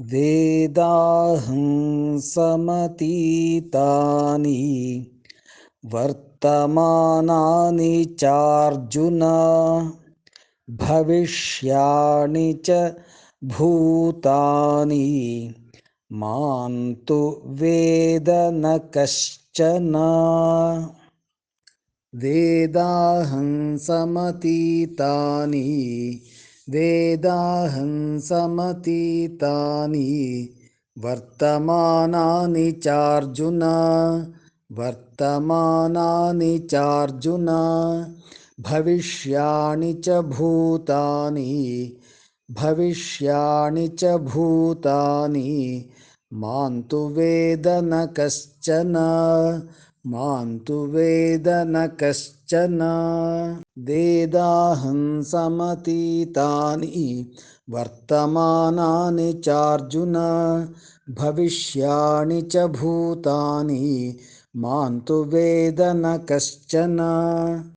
वेदाहं समतीतानि वर्तमानानि चार्जुन भविष्याणि च भूतानि। मां तु वेद न कश्चन। वेदाहं समतीतानि वेदाहं समतीतानि, वर्तमानानि चार्जुन वर्तमानानि चार्जुन, भविष्याणि च भूतानि, भविष्याणि च भूतानि, माँ वेद न कश्चन। माँ तु वेद न कश्चन। वेदाहं समतीतानि वर्तमानानि चार्जुन। भविष्याणि च भूतानि। माँ वेद न कश्चन।